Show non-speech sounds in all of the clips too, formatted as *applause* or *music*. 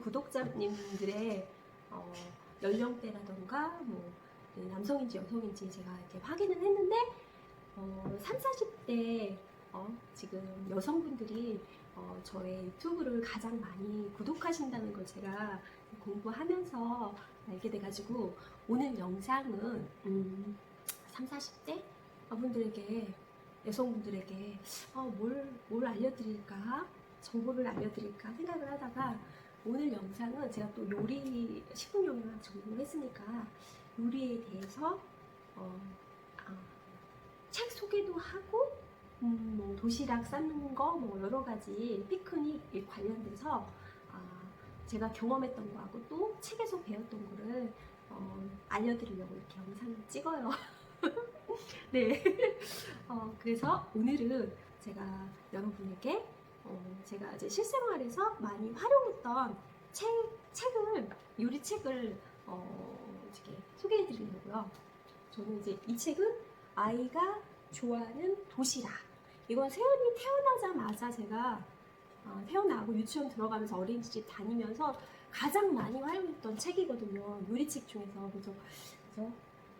구독자님들의 어, 연령대라던가 뭐 네, 남성인지 여성인지 제가 이렇게 확인을 했는데 어, 3, 40대 어, 지금 여성분들이 어, 저의 유튜브를 가장 많이 구독하신다는 걸 제가 공부하면서 알게 돼가지고 오늘 영상은 음, 3, 40대 분들에게 여성분들에게 어, 뭘, 뭘 알려드릴까? 정보를 알려드릴까? 생각을 하다가 오늘 영상은 제가 또 요리 식품용학 전공을 했으니까 요리에 대해서 어, 아, 책 소개도 하고 음, 뭐 도시락 싸는 거 뭐 여러 가지 피크닉 관련돼서 아, 제가 경험했던 거하고 또 책에서 배웠던 거를 어, 알려드리려고 이렇게 영상을 찍어요. *laughs* 네. *laughs* 어, 그래서 오늘은 제가 여러분에게 어, 제가 이제 실생활에서 많이 활용했던 책, 책을, 요리책을 어, 이렇게 소개해 드리려고요. 저는 이제 이 책은 아이가 좋아하는 도시락. 이건 세연이 태어나자마자 제가 어, 태어나고 유치원 들어가면서 어린이집 다니면서 가장 많이 활용했던 책이거든요. 요리책 중에서. 그래서, 그래서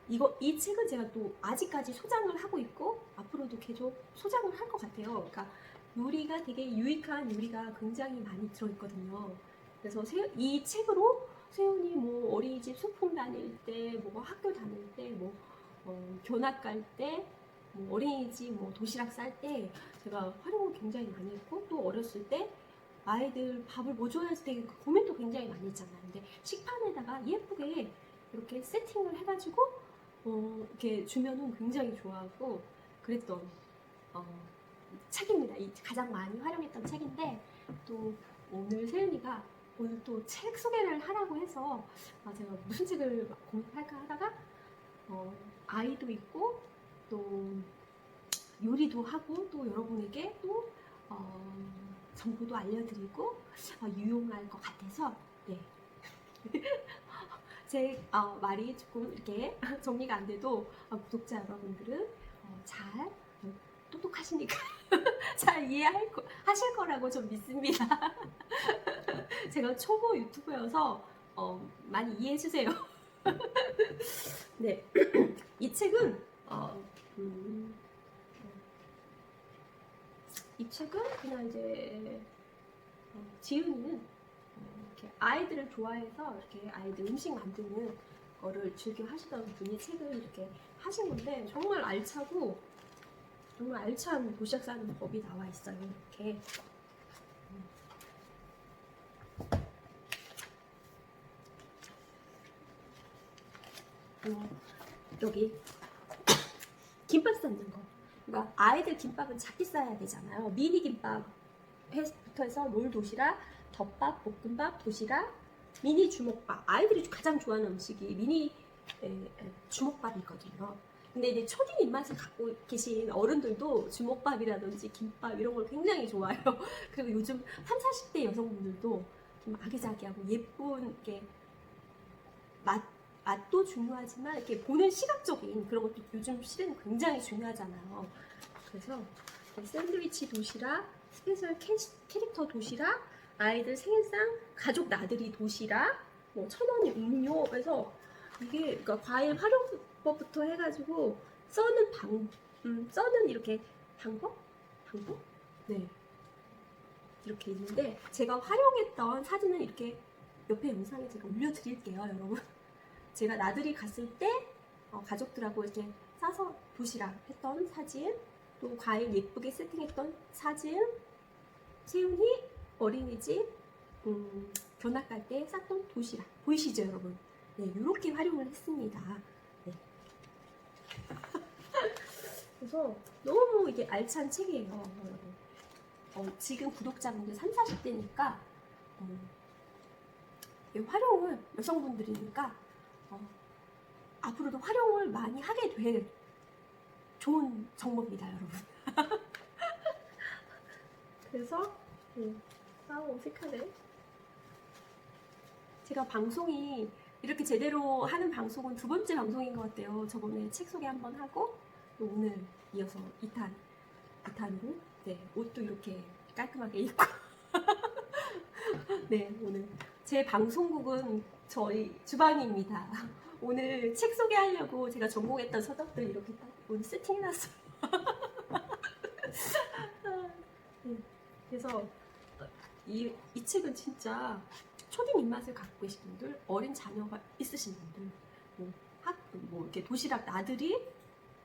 이거 이 책은 제가 또 아직까지 소장을 하고 있고 앞으로도 계속 소장을 할 것 같아요. 그러니까 요리가 되게 유익한 요리가 굉장히 많이 들어있거든요. 그래서 세- 이 책으로 세훈이 뭐 어린이집 소풍 다닐 때, 뭐 학교 다닐 때, 뭐 어, 견학 갈 때, 뭐 어린이집 뭐 도시락 쌀 때 제가 활용을 굉장히 많이 했고 또 어렸을 때 아이들 밥을 뭐 줘야 할지 되게 고민도 굉장히 많이 했잖아요. 근데 식판에다가 예쁘게 이렇게 세팅을 해가지고 어, 이렇게 주면은 굉장히 좋아하고 그랬던 어, 책입니다. 이 가장 많이 활용했던 책인데 또 오늘 세은이가 오늘 또 책 소개를 하라고 해서 아, 제가 무슨 책을 공부할까 하다가 어, 아이도 있고 또 요리도 하고 또 여러분에게 또 어, 정보도 알려드리고 어, 유용할 것 같아서 네. *laughs* 제 어, 말이 조금 이렇게 *laughs* 정리가 안 돼도 어, 구독자 여러분들은 어, 잘 어, 똑똑하시니까 *laughs* 잘 이해할 거, 하실 거라고 좀 믿습니다. *laughs* 제가 초보 유튜버여서 어, 많이 이해해 주세요. *laughs* 네, *clears throat* 이 책은 어, 음, 이 책은 그냥 이제 어, 지은이는 어, 이렇게 아이들을 좋아해서 이렇게 아이들 음식 만드는 거를 즐겨 하시던 분이 책을 이렇게 하신 건데 정말 알차고 정말 알찬 도시락 싸는 법이 나와 있어요. 이렇게. 어, 여기 김밥 싸는 거. 그러니까 아이들 김밥은 작게 싸야 되잖아요. 미니 김밥 부터 해서 롤 도시락, 덮밥, 볶음밥, 도시락, 미니 주먹밥. 아이들이 가장 좋아하는 음식이 미니 에, 에, 주먹밥이거든요. 근데 이제 초딩 입맛을 갖고 계신 어른들도 주먹밥이라든지 김밥 이런 걸 굉장히 좋아해요. *laughs* 그리고 요즘 30, 40대 여성분들도 좀 아기자기하고 예쁜 게 맛, 맛도 중요하지만 이렇게 보는 시각적인 그런 것도 요즘 시대는 굉장히 중요하잖아요. 그래서 샌드위치 도시락, 스페셜 캐, 캐릭터 도시락, 아이들 생일상 가족 나들이 도시락, 뭐 천원이 음료 해서 이게 그러니까 과일 활용법부터 해가지고 써는 방, 음, 써는 이렇게 방법, 방법, 네 이렇게 있는데 제가 활용했던 사진은 이렇게 옆에 영상에 제가 올려드릴게요, 여러분. *laughs* 제가 나들이 갔을 때 어, 가족들하고 이렇게 싸서 도시락 했던 사진, 또 과일 예쁘게 세팅했던 사진, 세훈이 어린이집 음, 견학 갈 때 쌌던 도시락 보이시죠, 여러분? 네, 이렇게 활용을 했습니다. 네. *laughs* 그래서 너무 이게 알찬 책이에요, 여러분. 어, 지금 구독자분들 3, 40대니까 어, 이 활용을 여성분들이니까 어, 앞으로도 활용을 많이 하게 될 좋은 정보입니다, 여러분. *laughs* 그래서 음, 아 어색하네. 제가 방송이 이렇게 제대로 하는 방송은 두 번째 방송인 것 같아요. 저번에 책 소개 한번 하고 또 오늘 이어서 2탄, 2탄으로 네, 옷도 이렇게 깔끔하게 입고 *laughs* 네, 오늘 제 방송국은 저희 주방입니다. 오늘 책 소개하려고 제가 전공했던 서적들 이렇게 딱 오늘 세팅해놨어요. *laughs* 네, 그래서 이, 이 책은 진짜 초딩 입맛을 갖고 계신 분들, 어린 자녀가 있으신 분들, 뭐, 학, 뭐 이렇게 도시락 나들이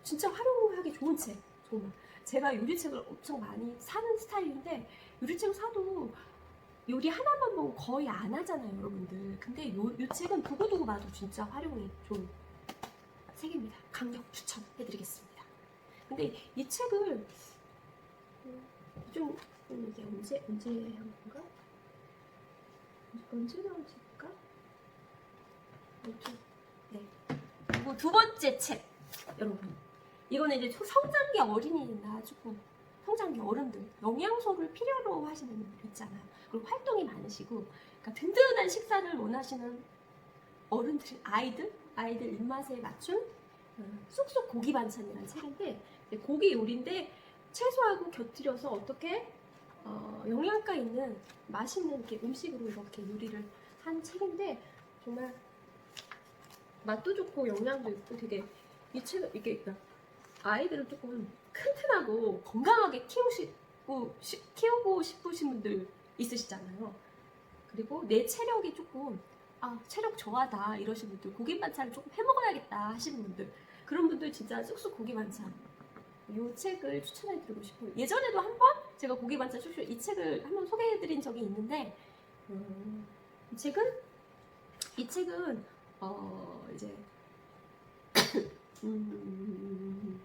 진짜 활용하기 좋은 책. 정말 제가 요리책을 엄청 많이 사는 스타일인데 요리책 사도 요리 하나만 보고 거의 안 하잖아요, 여러분들. 근데 요, 요 책은 두고두고 봐도 진짜 활용이 좋은 책입니다. 강력 추천해드리겠습니다. 근데 이 책을 음, 좀 음, 이게 언제 언제 한 건가? 언제? 아무튼 네. 그리고 두 번째 책 여러분 이거는 이제 초- 성장기 어린이나 조금 성장기 어른들 영양소를 필요로 하시는 분들 있잖아요. 그리고 활동이 많으시고 그러니까 든든한 식사를 원하시는 어른들 아이들 아이들 입맛에 맞춘 음, 쑥쑥 고기 반찬이라는 책인데 고기 요리인데 채소하고 곁들여서 어떻게 어, 영양가 있는 맛있는 이렇게 음식으로 이렇게 요리를 한 책인데 정말 맛도 좋고 영양도 있고 되게 이 책은 이게 그러니까 아이들을 조금 튼튼하고 건강하게 키우시고 시- 키우고 싶으신 분들 있으시잖아요. 그리고 내 체력이 조금 아 체력 저하다 이러신 분들 고기 반찬을 조금 해 먹어야겠다 하시는 분들 그런 분들 진짜 쑥쑥 고기 반찬 이 책을 추천해드리고 싶어요. 예전에도 한번 제가 고기 반찬 쑥쑥 이 책을 한번 소개해드린 적이 있는데 음, 이 책은 이 책은 어 이제 *coughs* 음,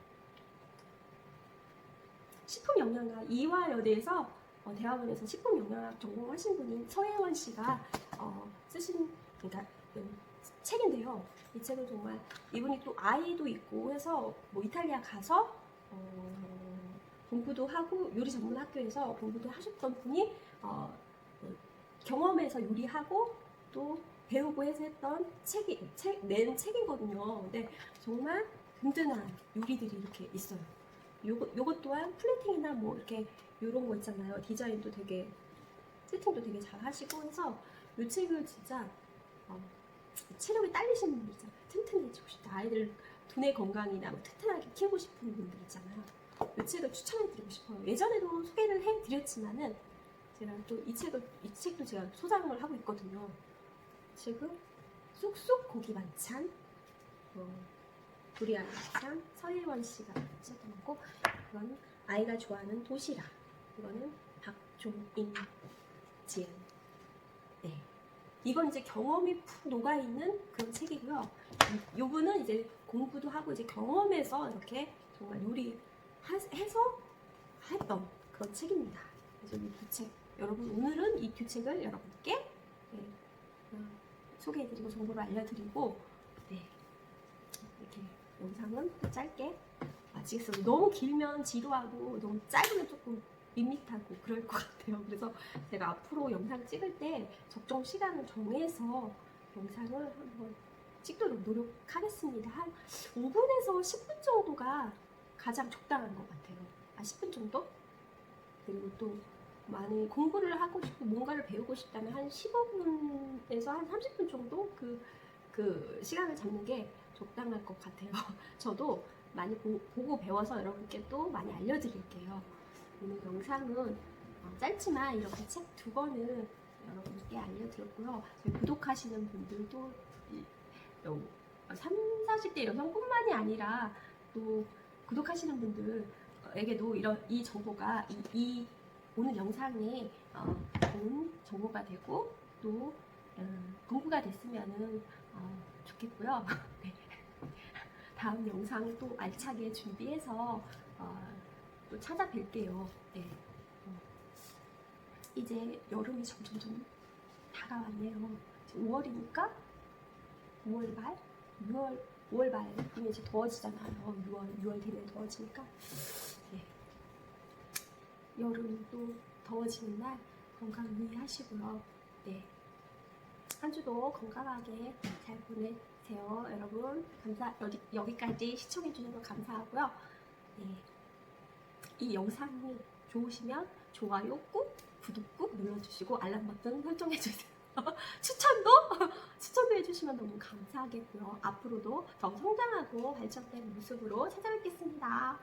식품 영양학 이화 여대에서 어, 대학원에서 식품 영양학 전공하신 분인 서혜원 씨가 어, 쓰신 그러니까 음, 책인데요. 이 책은 정말 이분이 또 아이도 있고 해서 뭐 이탈리아 가서 어, 공부도 하고 요리 전문 학교에서 공부도 하셨던 분이 어, 그 경험에서 요리하고 또 배우고 해서 했던 책이 책, 낸 책이거든요. 근데 정말 든든한 요리들이 이렇게 있어요. 요거, 요것 또한 플레이팅이나 뭐 이렇게 요런 거 있잖아요. 디자인도 되게 세팅도 되게 잘 하시고 해서 이 책을 진짜 어, 체력이 딸리시는 분들 있잖아요. 튼튼해지고 싶다. 아이들 두뇌 건강이나 뭐 튼튼하게 키우고 싶은 분들 있잖아요. 이 책을 추천해드리고 싶어요. 예전에도 소개를 해드렸지만은 제가 또 이 책을 이 책도 제가 소장을 하고 있거든요. 이 책은 쑥쑥 고기 반찬, 어, 조리하는 반찬, 서일원 씨가 썼던 거고 이건 아이가 좋아하는 도시락. 이거는 박종인 지은. 네. 이건 이제 경험이 푹 녹아 있는 그런 책이고요. 이- 요분은 이제 공부도 하고 이제 경험에서 이렇게 정말 요리 하- 해서 했던 그런 책입니다. 그래서 이두 책, 여러분 오늘은 이 두 책을 여러분께 네, 어, 소개해드리고 정보를 알려드리고 네, 이렇게 영상은 또 짧게 마치겠습니다. 너무 길면 지루하고 너무 짧으면 조금 밋밋하고 그럴 것 같아요. 그래서 제가 앞으로 영상 찍을 때 적정 시간을 정해서 영상을 한번 찍도록 노력하겠습니다. 한 5분에서 10분 정도가 가장 적당한 것 같아요. 아, 10분 정도? 그리고 또 많이 공부를 하고 싶고 뭔가를 배우고 싶다면 한 15분에서 한 30분 정도 그, 그 시간을 잡는 게 적당할 것 같아요. *laughs* 저도 많이 보, 고 배워서 여러분께 또 많이 알려드릴게요. 오늘 영상은 어, 짧지만 이렇게 책 두 권을 여러분께 알려드렸고요. 구독하시는 분들도 이, 여, 3, 40대 여성뿐만이 아니라 또 구독하시는 분들에게도 이런 이 정보가 이, 이 오늘 영상에 어, 좋은 정보가 되고 또 음, 공부가 됐으면은 어, 좋겠고요. *laughs* 네. 다음 영상 또 알차게 준비해서 어, 또 찾아뵐게요. 네. 어, 이제 여름이 점점점 다가왔네요. 지금 5월이니까 5월 말, 6월, 5월 말이면 이제 더워지잖아요. 6월, 6월 되면 더워지니까. 네. 여름 또 더워지는 날 건강 유의하시고요. 네. 한 주도 건강하게 잘 보내세요. 여러분, 감사, 여기, 여기까지 시청해주셔서 감사하고요. 네. 이 영상이 좋으시면 좋아요 꾹, 구독 꾹 눌러주시고 알람 버튼 설정해주세요. *laughs* 추천도 *laughs* 추천도 해주시면 너무 감사하겠고요. 앞으로도 더 성장하고 발전된 모습으로 찾아뵙겠습니다.